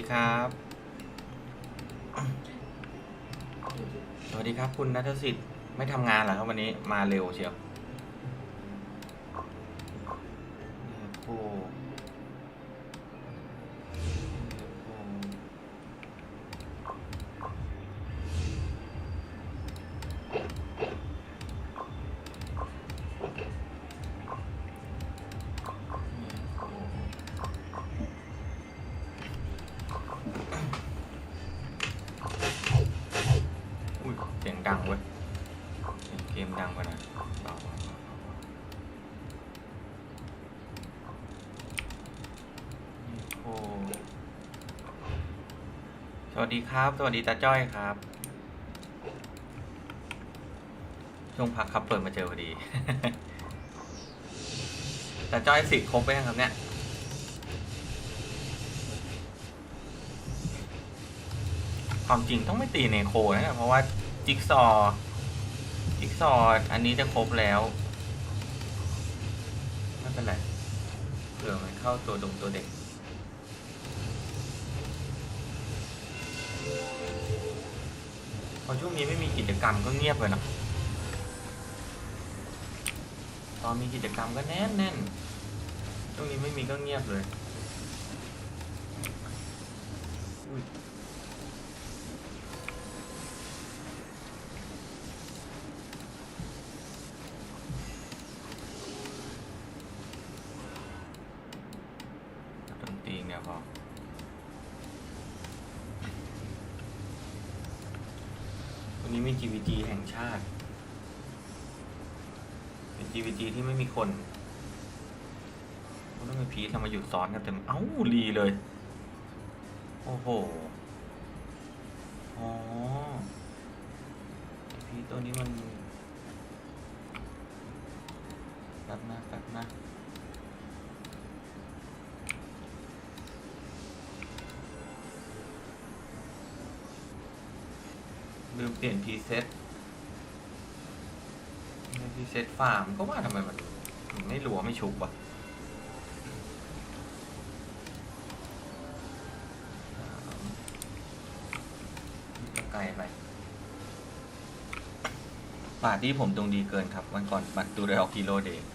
ดีครับ สวัสดีครับคุณนัทสิทธิ์ไม่ทำงานเหรอครับวันนี้มาเร็วเชียว ดีครับ สวัสดีตาจ้อยครับช่วงพักครับเปิดมาเจอพอดีตาจ้อยสิครบไปยังครับเนี่ยความจริงต้องไม่ตีเนโคนะเพราะว่าจิ๊กซอจิ๊กซออันนี้จะครบแล้วไม่เป็นไรเผื่อมันเข้าตัวดงตัวเด็ก อช่วงนี้ไม่มีกิจกรรมก็เงียบเลยนะตอนมีกิจกรรมก็แน่นแน่นช่วงนี้ไม่มีก็เงียบเลยอุ้ย ดนตรีอย่างเดียวพอ วันนี้มี GVG แห่งชาติ เป็น GVG ที่ไม่มีคนต้องมีพีททำมาอยู่ซ้อนกันเต็มเอ้ารีเลย โอ้โห อ๋อ พีตัวนี้มันแป๊บนะแป๊บนะ ลืมเปลี่ยนพีเซ็ตพีเซ็ตฟาร์มก็ว่าทำไมมันไม่รัวไม่ฉุกวะไกลไปบาทที่ผมตรงดีเกินครับ วันก่อนบัตรดูได้ออกกิโลเดย์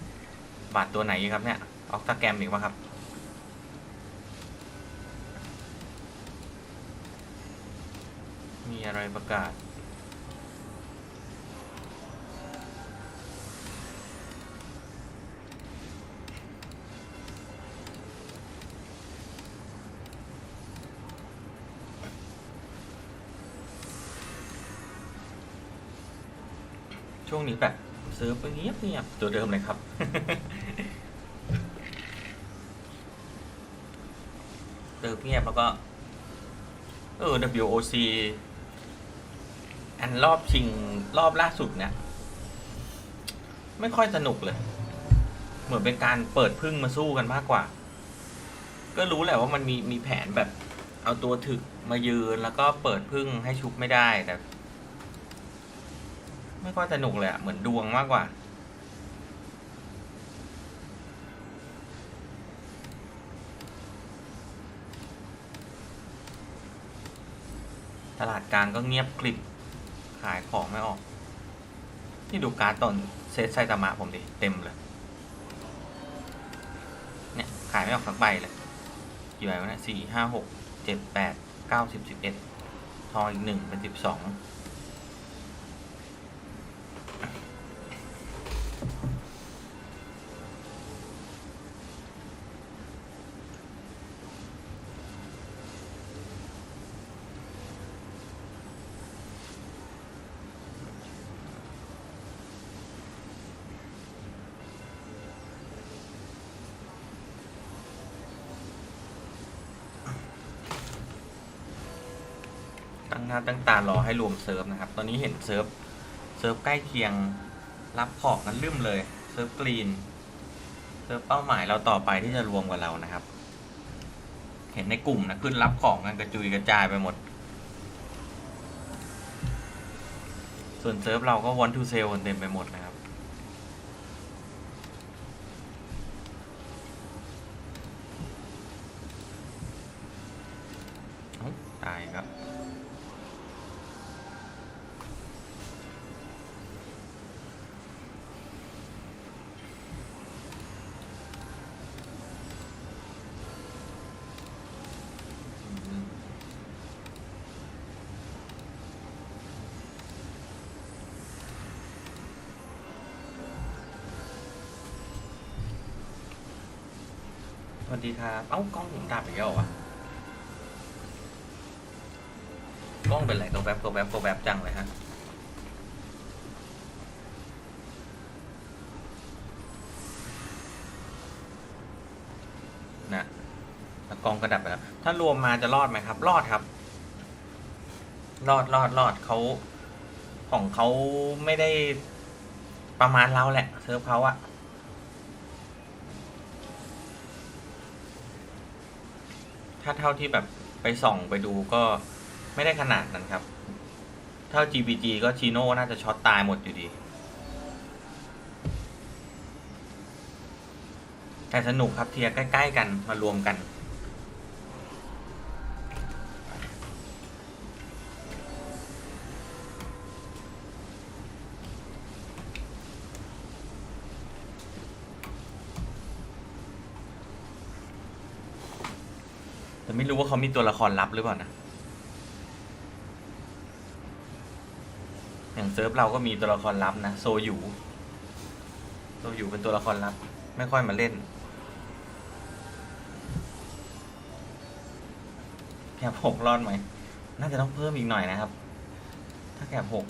บาทตัวไหนครับเนี่ย ออกตาแกรมอีกปะครับมีอะไรประกาศ ช่วงนี้แบบซื้อไปเงียบเงียบตัวเดิมเลยครับ เติมเงียบแล้วก็ เออ WOC อันรอบชิงรอบล่าสุดเนี่ย ไม่ค่อยสนุกเลย เหมือนเป็นการเปิดพึ่งมาสู้กันมากกว่า ก็รู้แหละว่ามันมีมีแผนแบบ เอาตัวถึกมายืนแล้วก็เปิดพึ่งให้ชุบไม่ได้แต่ ไม่ค่อยสนุกเลยอะเหมือนดวงมากกว่า ตลาดกลางก็เงียบกริบขายของไม่ออก ที่ดูการ์ดตอนเซตไซตามะผมดิ เต็มเลย เนี่ย ขายไม่ออกสักใบเลยกี่ใบวะเนี่ยสี่ห้าหกเจ็ดแปดเก้าสิบสิบเอ็ดทองอีกหนึ่งเป็นสิบสอง น้าตั้งตารอให้รวมเซิร์ฟนะครับ ตอนนี้เห็นเซิร์ฟเซิร์ฟใกล้เคียงรับของกันลืมเลยเซิร์ฟกรีนเซิร์ฟเป้าหมายเราต่อไปที่จะรวมกับเรานะครับ เห็นในกลุ่มนะขึ้นรับของกันกระจุยกระจายไปหมด ส่วนเซิร์ฟเราก็วอนทูเซลกันเต็มไปหมดนะครับ วัสดีครับ เอ้ากล้องผมดับอีกแล้วเหรอวะกล้องเป็นไรตัวแวบตัวแวบตัวแวบจังเลยฮะนะแล้วกล้องก็ดับไปแล้ว ถ้ารวมมาจะรอดไหมครับ รอดครับ รอดรอดรอดเขาของเขาไม่ได้ประมาณเราแหละเซิร์ฟเขาอะ ถ้าเท่าที่แบบไปส่องไปดูก็ไม่ได้ขนาดนั้นครับ เท่า GBG ก็ชีโน่น่าจะช็อตตายหมดอยู่ดี แต่สนุกครับเทียร์ใกล้ ๆ กันมารวมกัน ไม่รู้ว่าเขามีตัวละครลับหรือเปล่านะ อย่างเซิร์ฟเราก็มีตัวละครลับนะ โซยูโซยูเป็นตัวละครลับ ไม่ค่อยมาเล่น แคบหกรอดไหม น่าจะต้องเพิ่มอีกหน่อยนะครับ ถ้าแคบหก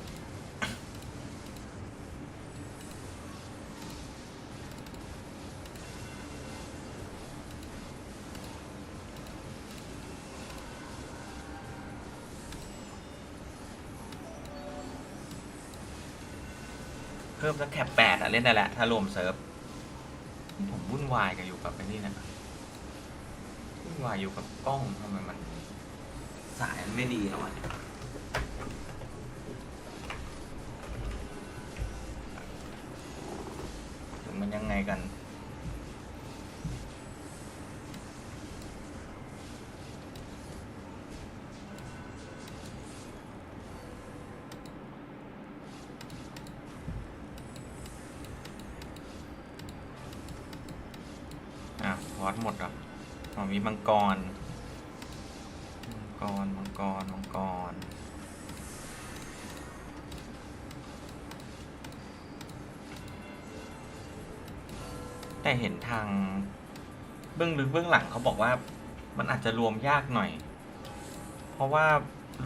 พิ่มสักแคปแปดอะเล่นได้แหละ ถ้ารวมเซิร์ฟผมวุ่นวายกับอยู่กับไอ้นี่นะวุ่นวายอยู่กับกล้องทำไมมัน สายมันไม่ดีแล้วอะ มังกร มังกร มังกร มังกร แต่เห็นทาง เบื้องลึกเบื้องหลังเขาบอกว่ามันอาจจะรวมยากหน่อย เพราะว่า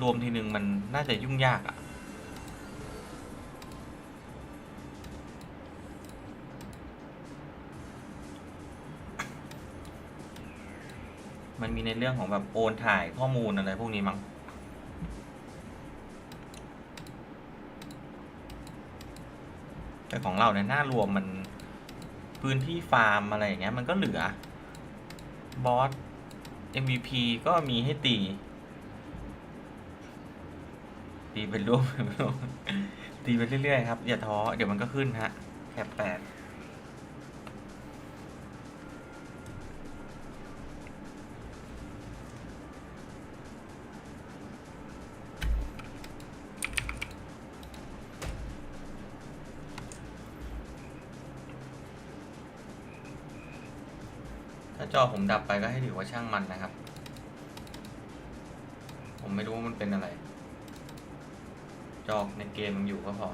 รวมทีนึงมันน่าจะยุ่งยากอะ มันมีในเรื่องของแบบโอนถ่ายข้อมูลอะไรพวกนี้มั้งแต่ของเราเนี่ยหน้ารวมมันพื้นที่ฟาร์มอะไรอย่างเงี้ยมันก็เหลือบอส MVP ก็มีให้ตี ตีเป็นรูปตีไปเรื่อยๆครับ อย่าท้อ เดี๋ยวมันก็ขึ้นฮะแคปแปด จอผมดับไปก็ให้ถือว่าช่างมันนะครับ ผมไม่รู้ว่ามันเป็นอะไร จอกในเกมมันอยู่ก็พอ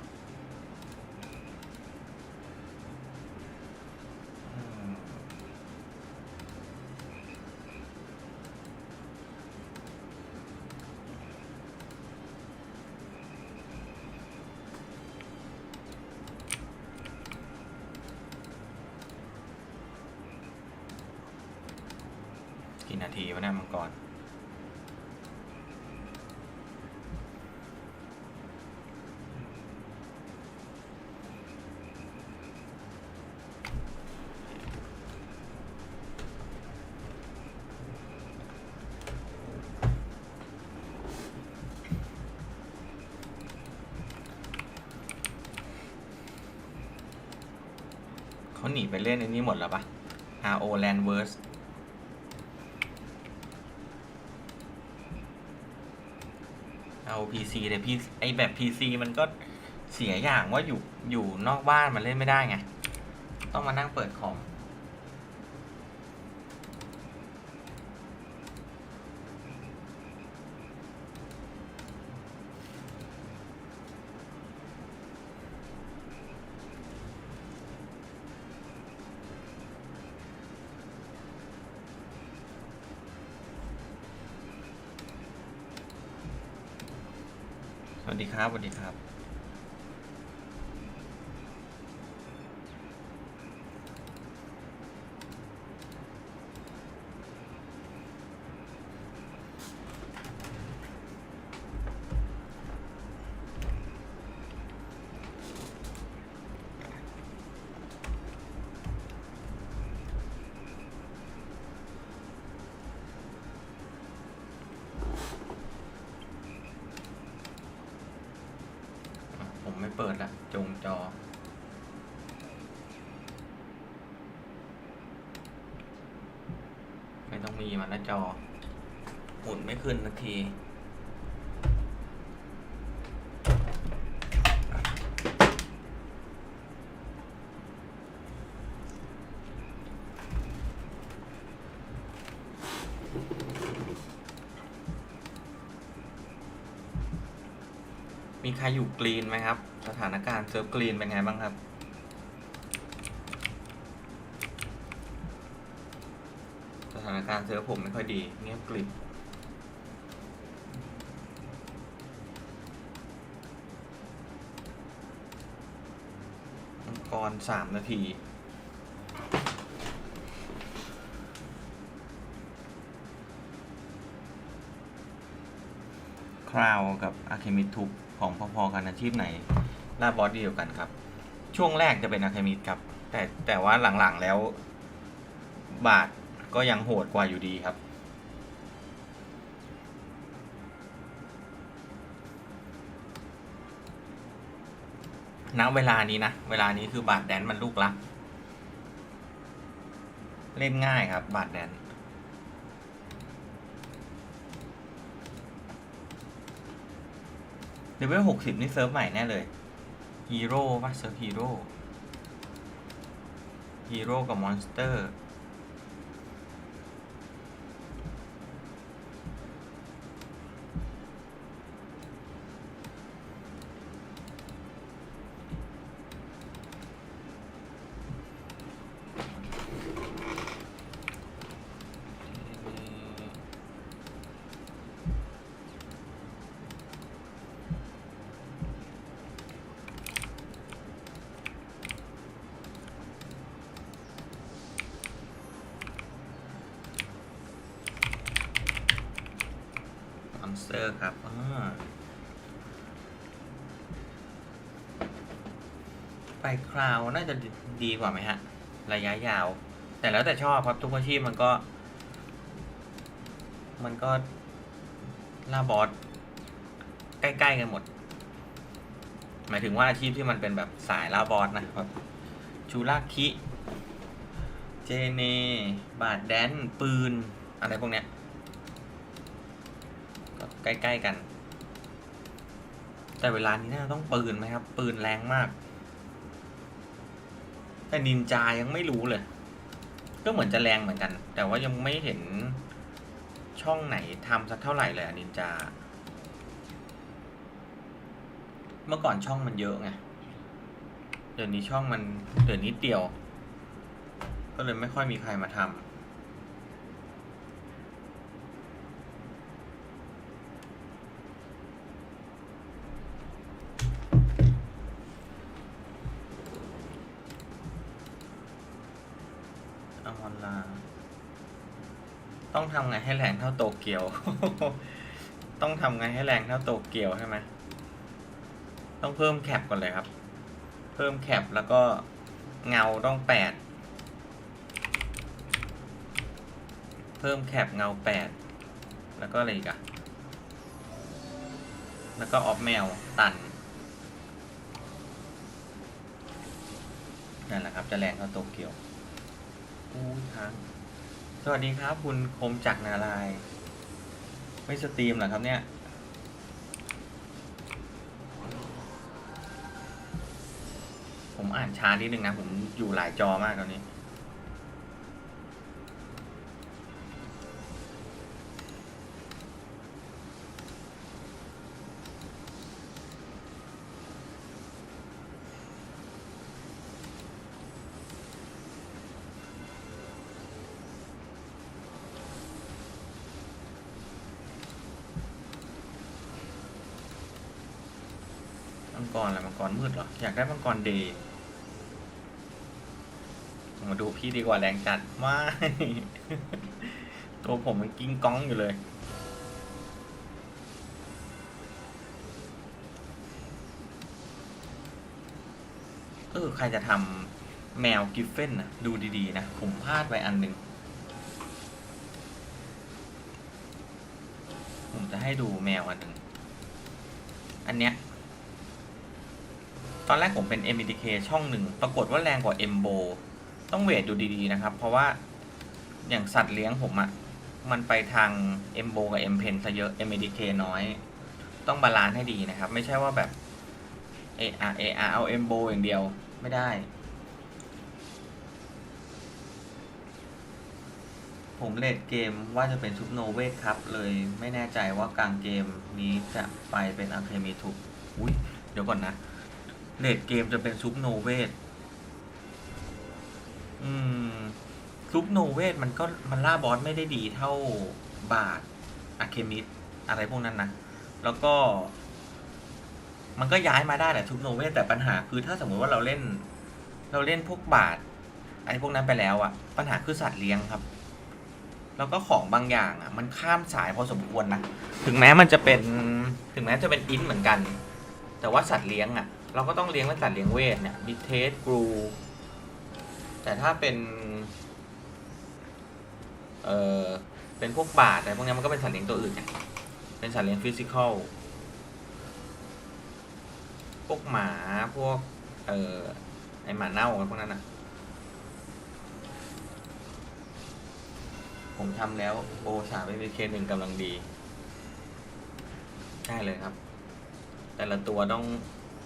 หนีไปเล่นในนี้หมดแล้วปะ RO Landverse เอา PC แต่พีไอแบบ PC มันก็เสียอย่างว่าอยู่อยู่นอกบ้านมันเล่นไม่ได้ไง ต้องมานั่งเปิดคอม วัสดีครับสวัสดีครับ ละจอหมุนไม่ขึ้นสักทีมีใครอยู่กรีนไหมครับ สถานการณ์เซิร์ฟกรีนเป็นไงบ้างครับ การเซิร์ฟผมไม่ค่อยดี เงียบกริบมังกรสามนาทีคราวกับอาเคมิทุบของพอๆกันอาชีพไหนล่าบอสเดียวกันครับ ช่วงแรกจะเป็นอาเคมิครับ แต่แต่ว่าหลังๆแล้ว บาท ก็ยังโหดกว่าอยู่ดีครับ ณ เวลานี้นะ เวลานี้คือบาทแดนมันลูกละเล่นง่ายครับ บาทแดนเลเวลหกสิบนี่เซิร์ฟใหม่แน่เลย ฮีโร่ป่ะเซิร์ฟฮีโร่ ฮีโร่กับมอนสเตอร์ อนสเตอร์ครับ อ่าไปคราวน่าจะดีดีกว่าไหมฮะ ระยะยาว แต่แล้วแต่ชอบครับทุกอาชีพมันก็ มันก็ล่าบอสใกล้ๆกันหมด หมายถึงว่าอาชีพที่มันเป็นแบบสายล่าบอสนะครับชูราคิ เจเน บาดแดน ปืน อะไรพวกเนี้ยก็ ใกล้ๆกัน แต่เวลานี้น่าจะต้องปืนไหมครับ ปืนแรงมาก แต่นินจายังไม่รู้เลย ก็เหมือนจะแรงเหมือนกัน แต่ว่ายังไม่เห็นช่องไหนทำสักเท่าไหร่เลยนินจา เมื่อก่อนช่องมันเยอะไง เดี๋ยวนี้ช่องมันเดี๋ยวนิดเดียว ก็เลยไม่ค่อยมีใครมาทำ ต้องทำไงให้แรงเท่าโตเกียว ต้องทำไงให้แรงเท่าโตเกียวใช่ไหมต้องเพิ่มแคปก่อนเลยครับ เพิ่มแคปแล้วก็เงาต้องแปด เพิ่มแคปเงาแปด แล้วก็อะไรอีกอะแล้วก็ออฟแมวตันนั่นแหละครับ จะแรงเท่าโตเกียวอู้ครับ สวัสดีครับ คุณคมจักรนาลาย ไม่สตรีมเหรอครับเนี่ย ผมอ่านช้านิดนึงนะ ผมอยู่หลายจอมากตอนนี้ มังกรอะไรมังกรมืดเหรอ อยากได้มังกรเดย์มาดูพี่ดีกว่าแรงจัดไม่ตัวผมมันกิ้งก้องอยู่เลย เออ ใครจะทำแมวกิฟเฟนนะดูดีๆ นะ ผมพลาดไปอันหนึ่ง ผมจะให้ดูแมวอันหนึ่ง อันเนี้ย ตอนแรกผมเป็น mdk ช่องหนึ่ง ปรากฏว่าแรงกว่า m b o ต้องเวทดูดีๆนะครับ เพราะว่าอย่างสัตว์เลี้ยงผมอะ่ะ มันไปทาง m b o กับ m p e n ซะเยอะ mdk น้อย ต้องบาลานซ์ให้ดีนะครับ ไม่ใช่ว่าแบบ AR AR เอา m b o อย่างเดียวไม่ได้ ผมเลดเกมว่าจะเป็นซุปโนเวทครับ เลยไม่แน่ใจว่ากลางเกมนี้จะไปเป็นอะเคมีถูกอุ้ยเดี๋ยวก่อนนะ เลดเกมจะเป็นซุปโนเวทอืมซุปโนเวทมันก็มันล่าบอสไม่ได้ดีเท่าบาทอะเคมิดอะไรพวกนั้นนะ แล้วก็ มันก็ย้ายมาได้แหละซุปโนเวทแต่ปัญหาคือถ้าสมมติว่าเราเล่น เราเล่นพวกบาทไอ้พวกนั้นไปแล้วอะปัญหาคือสัตว์เลี้ยงครับ แล้วก็ของบางอย่างอะมันข้ามสายพอสมควรนะ ถึงแม้มันจะเป็น ถึงแม้จะเป็นอินเหมือนกัน แต่ว่าสัตว์เลี้ยงอะ เราก็ต้องเลี้ยงเป็นสัตว์เลี้ยงเวทเนี่ยบิเทสกรู แต่ถ้าเป็น เออเป็นพวกบาทอะไรพวกนี้มันก็เป็นสัตว์เลี้ยงตัวอื่นไงเป็นสัตว์เลี้ยงฟิสิกอล พวกหมาพวก เออไอหมาเน่าอะไรพวกนั้นอะผมทำแล้วโอสามเป็นเคหนึ่งกำลังดี ได้เลยครับ แต่ละตัวต้อง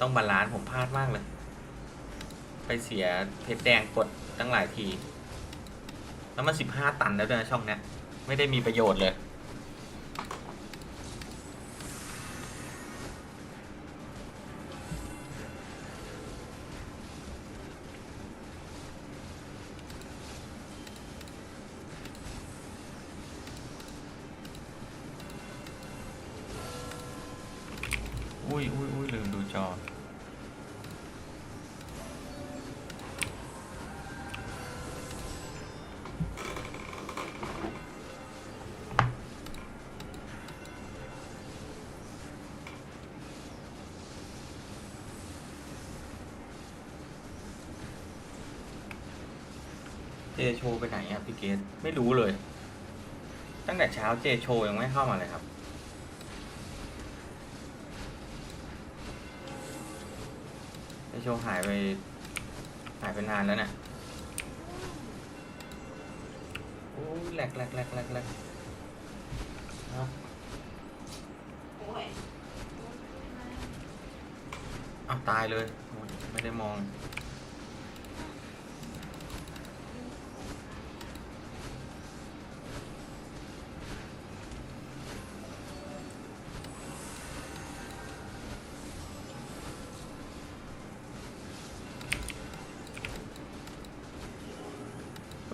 ต้องบาลานซ์ผมพลาดมากเลย ไปเสียเพชรแดงกดตั้งหลายที แล้วมันสิบห้าตันแล้วด้วยนะช่องเนี้ย ไม่ได้มีประโยชน์เลย โชไปไหนอะพี่เกตไม่รู้เลย ตั้งแต่เช้าเจโชยังไม่เข้ามาเลยครับ เจโชหายไป หายไปนานแล้วเนี่ยโอ้แหลกแหลกแหลกแหลกแหลกเอาโอ้ยเอาตายเลย ไม่ได้มอง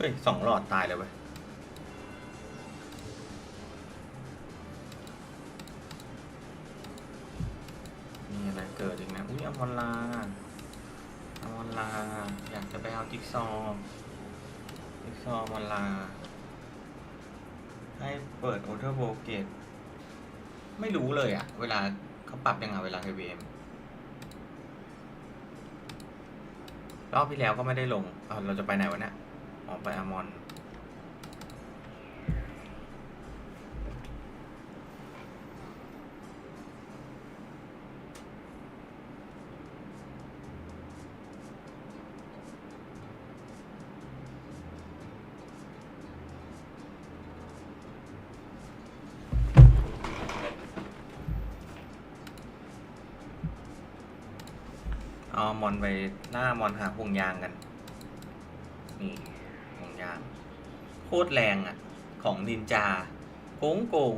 ฮ้ยสองหลอดตายเลยเว้ยมีอะไรเกิดอีกนะ อุ้ยอมรลาอมรลา อยากจะไปเอาจิ๊กซอว์จิ๊กซอว์อมรลา ให้เปิดโอเทอร์โบเกต ไม่รู้เลยอะเวลาเขาปรับยังไงเวลาเฮวีเอ็มรอบที่แล้วก็ไม่ได้ลง เราจะไปไหนวะเนี่ย ไปอมอนออเอามอนไปหน้ามอนหาห่วงยางกันห่วงยาง โคตรแรงอะ่ะของนินจาโกงโกง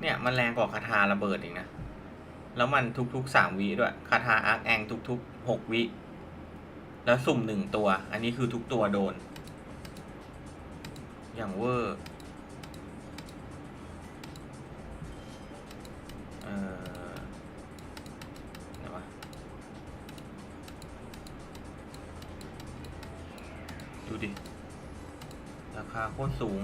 เนี่ยมันแรงกว่าคาถาระเบิดอีกนะ แล้วมันทุกๆสามวิด้วยคาถาอาร์คแองทุกๆหกวิ แล้วสุ่มหนึ่งตัว อันนี้คือทุกตัวโดน อย่างเวอร์ สูง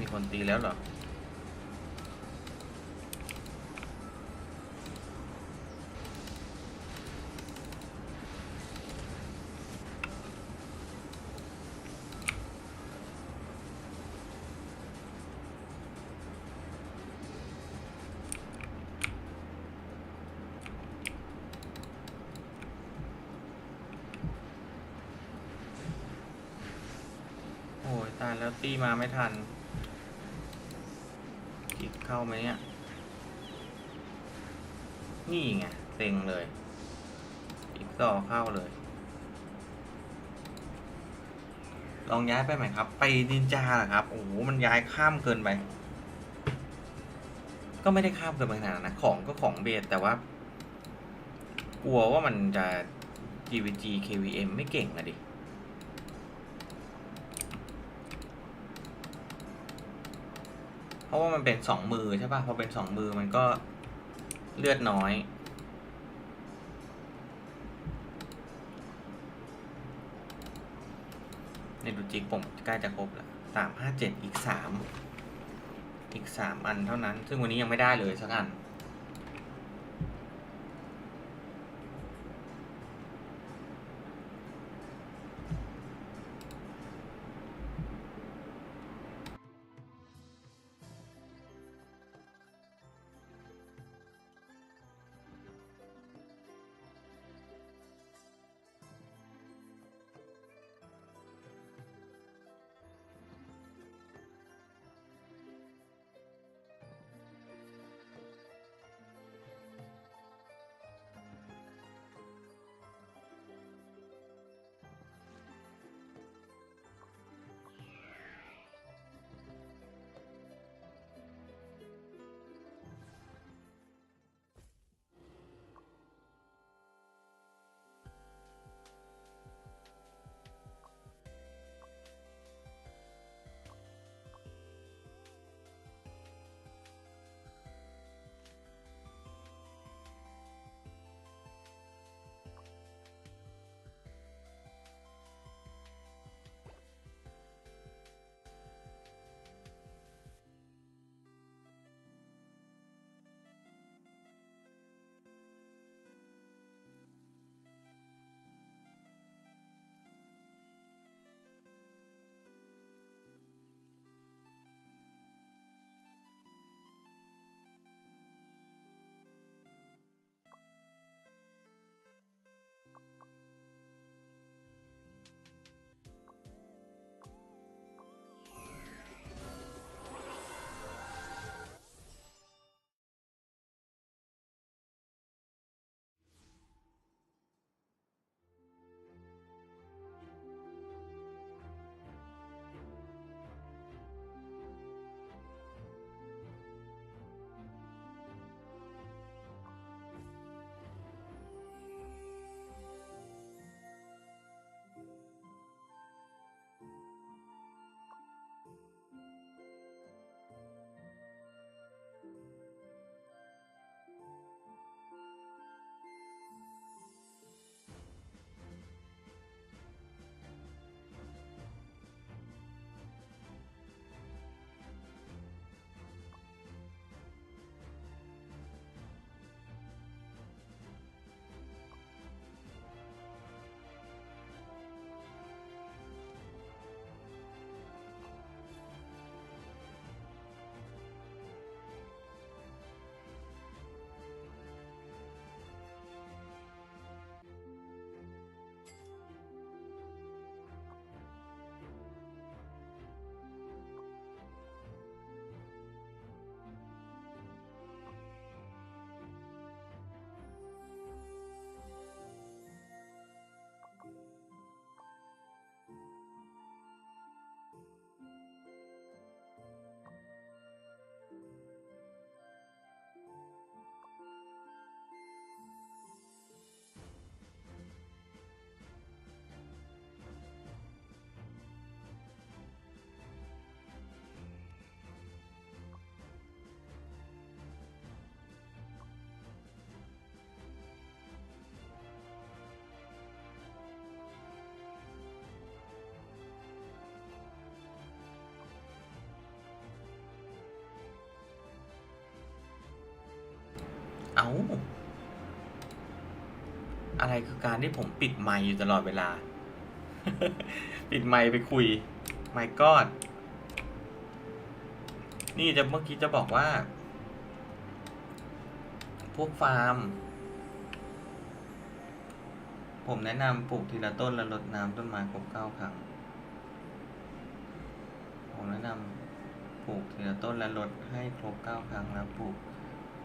มีคนตีแล้วเหรอ ตายแล้มาไม่ทันกิกเข้าไหมเนี่ย นี่ไงเต็งเลยอีกต่อเข้าเลย ลองย้ายไปไหมครับ ไปนินจาเหรอครับ โอ้โห มันย้ายข้ามเกินไป ก็ไม่ได้ข้ามเกินไปขนาดนั้นนะของก็ของเบสแต่ว่า กลัวว่ามันจะ GVG KVM ไม่เก่งอะดิ เพราะว่ามันเป็นสองมือใช่ป่ะพอเป็นสองมือมันก็เลือดน้อยในดูจิกผมใกล้จะครบแล้วสามห้าเจ็ดอีกสามอีกสามอันเท่านั้น ซึ่งวันนี้ยังไม่ได้เลยสักอัน เอาอะไรคือการที่ผมปิดไมค์อยู่ตลอดเวลา ปิดไมค์ไปคุยไมค์กอดนี่จะเมื่อกี้จะบอกว่า พวกฟาร์ม ผมแนะนำปลูกทีละต้นแล้วรดน้ำต้นไม้ครบเก้าครั้ง ผมแนะนำปลูกทีละต้นแล้วรดให้ครบเก้าครั้งแล้วปลูก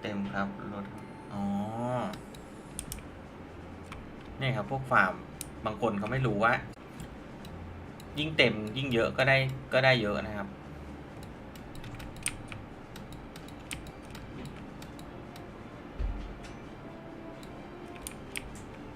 เต็มครับรถอ๋อเนี่ยครับ พวกฟาร์มบางคนเขาไม่รู้ว่า ยิ่งเต็มยิ่งเยอะก็ได้ก็ได้เยอะนะครับ